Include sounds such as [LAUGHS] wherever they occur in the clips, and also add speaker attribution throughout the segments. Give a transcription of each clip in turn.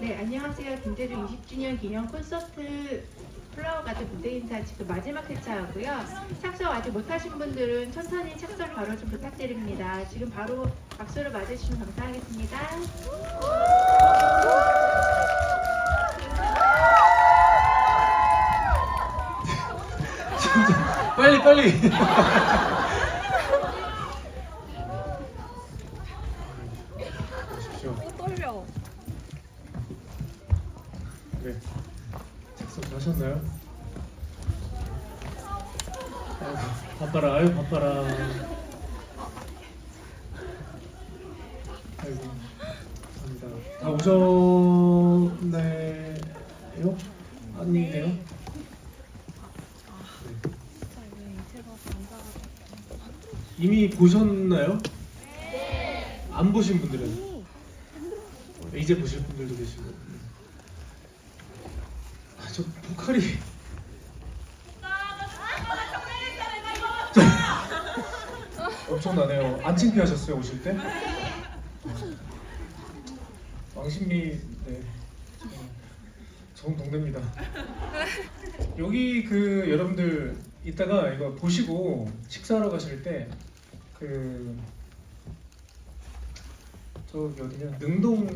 Speaker 1: 네, 안녕하세요. 김대중 20주년 기념 콘서트 플라워 가든 무대 인사 지금 마지막 회차하고요. 착석 아직 못하신 분들은 천천히 착석 바로 좀 부탁드립니다. 지금 바로 박수를 맞으시면 감사하겠습니다. [LAUGHS]
Speaker 2: 빨리 빨리. 아이고, 감사합니다. 다 오셨네요? 아니네요? 네. 이미 보셨나요? 네. 안 보신 분들은 이제 보실 분들도 계시고. 아, 저 보컬이. [LAUGHS] 엄청나네요. 안 창피하셨어요 오실 때? 왕신미 네. 좋은 동네입니다. 여기 그 여러분들 이따가 이거 보시고 식사하러 가실 때그 저기 어디냐 능동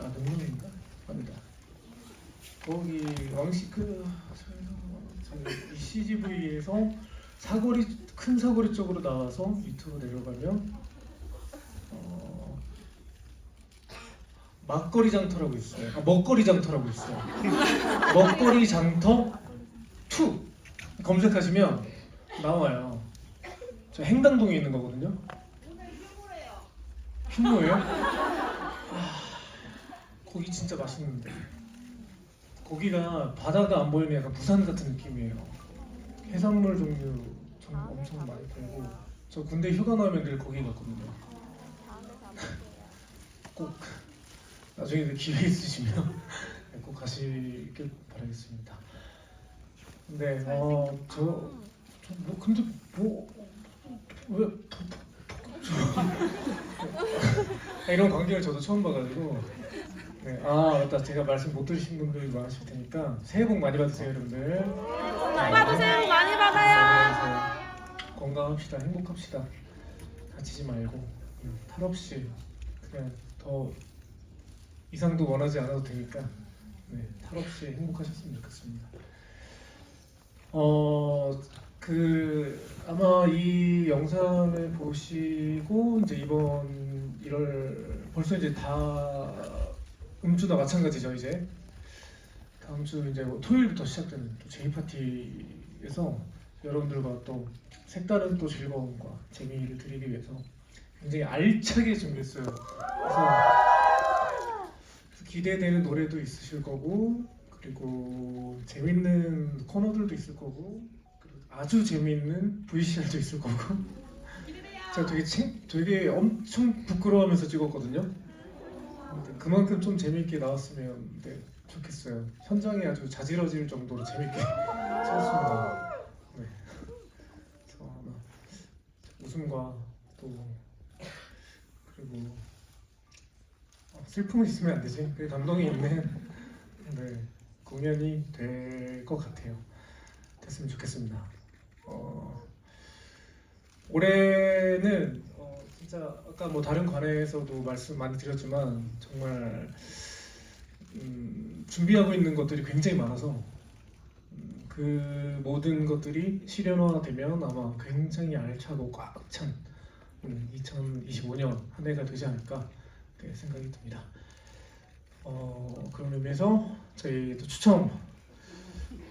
Speaker 2: 아 능동인가 아니다 거기 왕시 그 저기 CGV에서 사거리 큰 사거리 쪽으로 나와서 밑으로 내려가면 막거리 장터라고 있어요. 아, 먹거리 장터라고 있어요. 먹거리 장터 2 검색하시면 나와요. 저 행당동에 있는 거거든요. 흉노예요? 아, 거기 진짜 맛있는데. 거기가 바다가 안 보이는 약간 부산 같은 느낌이에요. 해산물 종류 좀 엄청 많이 팔고 저 군대 휴가 나면 늘 거기 갔거든요. 꼭 나중에 기회 있으시면 꼭 가시길 바라겠습니다. 네, 어, 저, 저 뭐, 근데 뭐, 왜, 저, 이런 광경을 저도 처음 봐가지고, 네, 아, 맞다. 제가 말씀 못 들으신 분들이 많으실 테니까, 새해 복 많이 받으세요, 여러분들.
Speaker 3: 많이 받으세요. 많이 받아요.
Speaker 2: 네, 건강합시다, 행복합시다. 다치지 말고, 음, 탈 없이, 그냥 더 이상도 원하지 않아도 되니까, 네, 탈 없이 행복하셨으면 좋겠습니다. 어, 그 아마 이 영상을 보시고 이제 이번 1월 벌써 이제 다 음주나 마찬가지죠 이제 다음 주 이제 뭐 토요일부터 시작되는 또 제이 파티에서 여러분들과 또 색다른 또 즐거움과 재미를 드리기 위해서 굉장히 알차게 준비했어요. 그래서 기대되는 노래도 있으실 거고 그리고 재밌는 코너들도 있을 거고 그리고 아주 재밌는 VCR도 있을 거고 제가 되게 챙, 되게 엄청 부끄러워하면서 찍었거든요. 근데 그만큼 좀 재밌게 나왔으면 네, 좋겠어요. 현장이 아주 자지러질 정도로 재밌게 [LAUGHS] 찍었습니다. 네. 그래서 아마 웃음과 또 그리고 어, 슬픔은 있으면 안 되지. 그 감동이 있는 네, 공연이 될 것 같아요. 됐으면 좋겠습니다. 어, 올해는 어, 진짜 아까 뭐 다른 관에서도 말씀 많이 드렸지만 정말 음, 준비하고 있는 것들이 굉장히 많아서 음, 그 모든 것들이 실현화되면 아마 굉장히 알차고 꽉 찬 2025년 한 해가 되지 않을까 생각이 듭니다. 어, 그런 의미에서 저희 또 추첨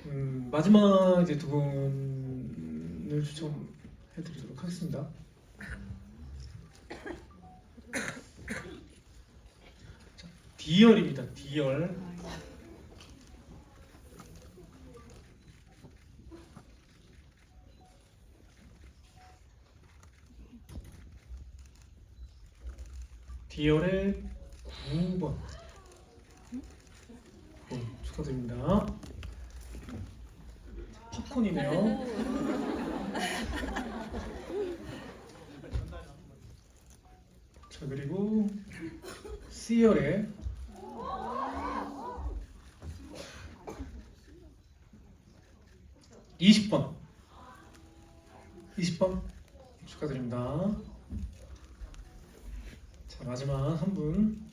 Speaker 2: 음, 마지막 이제 두 분을 추첨해드리도록 하겠습니다. 자, D열입니다. D열. 디얼의 9번. 네, 축하드립니다. 팝콘이네요. 자 그리고 C열의 20번. 20번 축하드립니다. 자 마지막 한 분.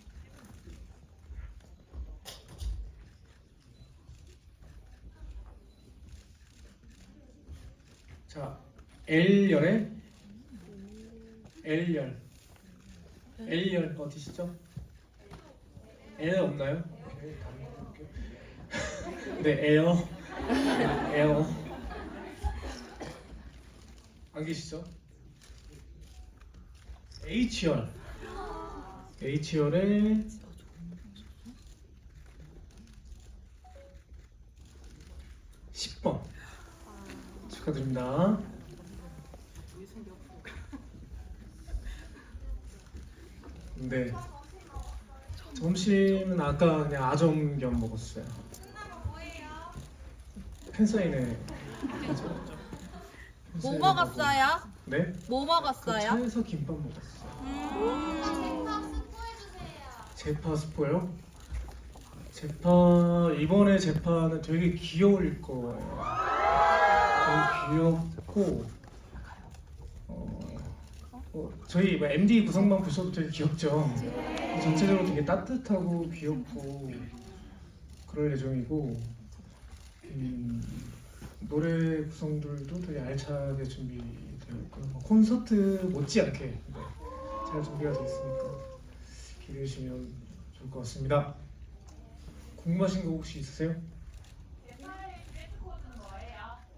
Speaker 2: 자 L열의 L열 L열 어디시죠? L 없나요? [LAUGHS] 네 에어 에어 안 계시죠? H열 H열의 (10번) 축하드립니다. 네. 점심은 아까 그냥 아점겸 먹었어요. 팬사인회.
Speaker 3: 뭐 먹었어요?
Speaker 2: 네? 뭐그
Speaker 3: 먹었어요?
Speaker 2: 차에서 김밥 먹었어요.
Speaker 3: 음.
Speaker 2: 제파 스포요? 제파 이번에 제파는 되게 귀여울 거예요. 되게 귀엽고 어, 어, 저희 뭐 MD 구성만 보셔도 되게 귀엽죠. 전체적으로 되게 따뜻하고 귀엽고 그럴 예정이고 음, 노래 구성들도 되게 알차게 준비되어 있고 뭐 콘서트 못지않게 네, 잘 준비가 되어 있으니까 기대해 주시면 좋을 것 같습니다. 궁금하신 거 혹시 있으세요?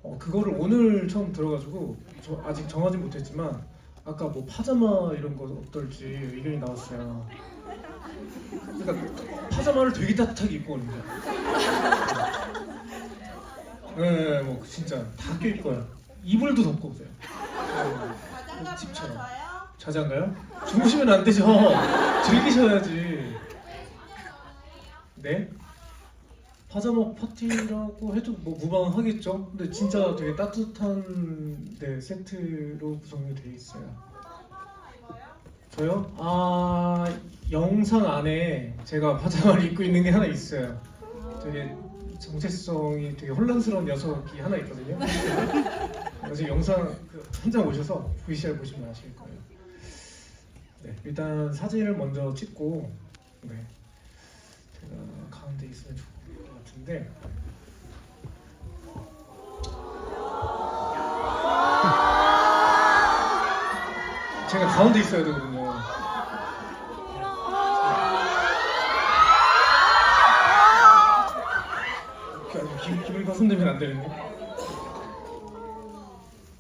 Speaker 2: 어 그거를 오늘 처음 들어가지고 저 아직 정하지 못했지만 아까 뭐 파자마 이런 거 어떨지 의견이 나왔어요. 그러니까 파자마를 되게 따뜻하게 입고 오는 거야. 네, 뭐 진짜 다 껴입 거야. 이불도 덮고 오세요. 네, 뭐 집처럼. 자장가요? 주무시면 안 되죠. 즐기셔야지. 네? 파자마 파티라고 해도 뭐 무방하겠죠. 근데 진짜 되게 따뜻한 네, 세트로 구성이 돼 있어요. 저요? 아 영상 안에 제가 파자마를 입고 있는 게 하나 있어요. 되게 정체성이 되게 혼란스러운 녀석이 하나 있거든요. [LAUGHS] 나중에 영상 그 현장 오셔서 VCR 보시면 아실 거예요. 네, 일단 사진을 먼저 찍고 네, 제가 가운데 있으면 좋을 것 같은데 제가 가운데 있어야 되거든요. 김, 김을과 손대면 안 되는데.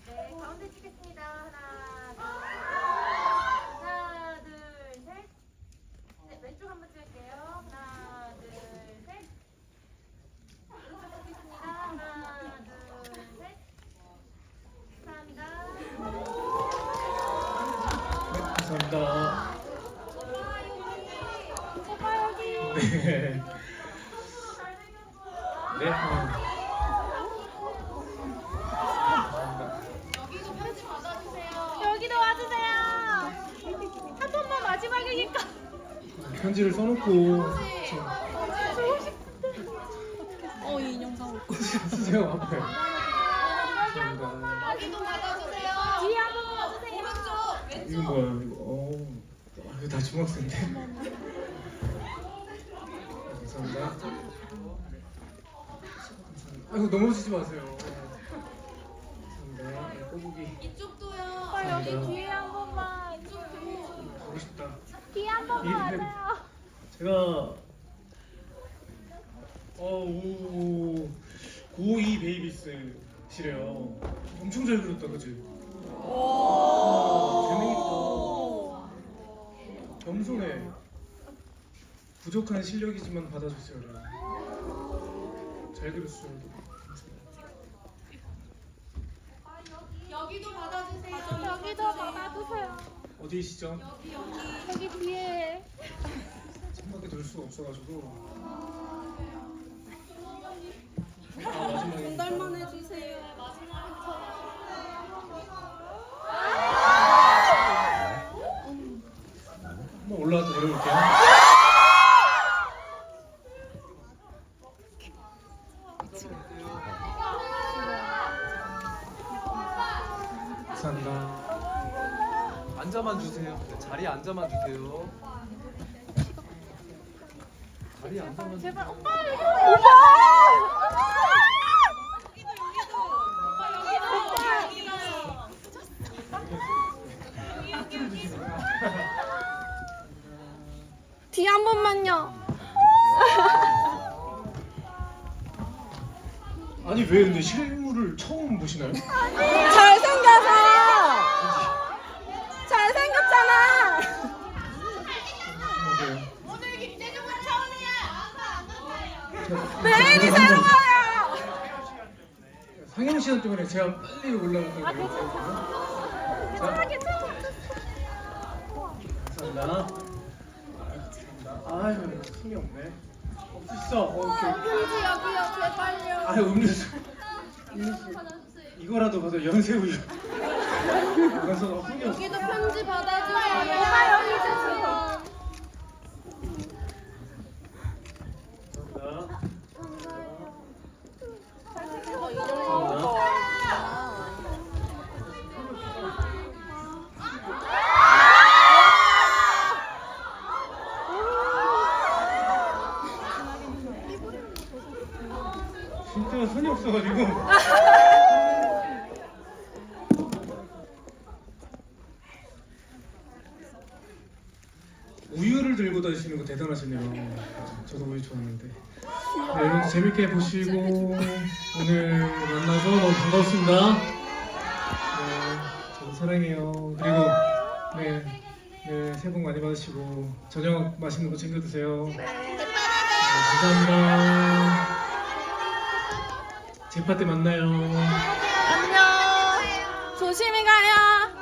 Speaker 4: 네, 가운데 찍겠습니다. 하나, 둘, 하나, 둘, 셋. 네, 왼쪽 한번 찍을게요. 하나, 둘, 셋. 오른쪽 찍겠습니다. 하나, 둘, 셋. 감사합니다.
Speaker 2: 네, 감사합니다. 네. 네. 음. 감사합니다.
Speaker 3: 여기도 와주세요. 한 번만 마지막이니까.
Speaker 2: 편지를 써놓고 지금
Speaker 3: 어, 이 인형 사올 거.
Speaker 2: 쓰세요 앞에. 감사합니다.
Speaker 3: 뒤에 한 번만 와주세요.
Speaker 2: 이거 뭐야 이거? 어, 아, 이거 다 중학생인데. 감사합니다. 아이고 넘어지지 마세요. 감사합니다. 네, 꼬부기
Speaker 3: 오빠 여기 뒤에 한 번만.
Speaker 2: 가고 싶다.
Speaker 3: 뒤에 한 번만 와줘요.
Speaker 2: 제가 어우 고2 베이비스 시래요. 엄청 잘 그렸다, 그지? 재능 있다. 겸손해. 부족한 실력이지만 받아주세요. 잘 그렸어요.
Speaker 3: 여기도 받아주세요.
Speaker 2: 어디시죠?
Speaker 3: 여기 뒤에.
Speaker 2: 창밖에 돌 수가 없어가지고. 아, 마지막에.
Speaker 3: 전달만 해주세요.
Speaker 2: 한번 올라가서 내려올게요.
Speaker 5: 네, 자리에 앉아만 주세요. 자리에 앉아만 주세요.
Speaker 3: 제발 오빠 여기 오빠. 뒤에 한 번만요.
Speaker 2: 아니 왜 근데 실물을 처음 보시나요?
Speaker 3: 잘생겨서. 매일이 새로워요.
Speaker 2: 상영 시간 때문에 제가 빨리 올라오는
Speaker 3: 아,
Speaker 2: 거예요.
Speaker 3: 괜찮아 괜찮아.
Speaker 2: 감사합니다. 아유 힘이 없네. 없으시죠? 어, 오케이.
Speaker 3: 편지 여기요 제발요.
Speaker 2: 아유 음료수. 음료수. 이거라도 받아 연세우유. 그래서 힘이 없어.
Speaker 3: 여기도 편지 받아
Speaker 2: 진짜 손이 없어가지고. [LAUGHS] 우유를 들고 다니시는 거 대단하시네요. 저도 우유 좋아하는데. 네, 여러분 재밌게 보시고 오늘 만나서 너무 반갑습니다. 네, 저도 사랑해요. 그리고 네, 네, 새해 복 많이 받으시고 저녁 맛있는 거 챙겨 드세요. 네, 감사합니다. 제파 때 만나요.
Speaker 3: 안녕. 조심히 가요.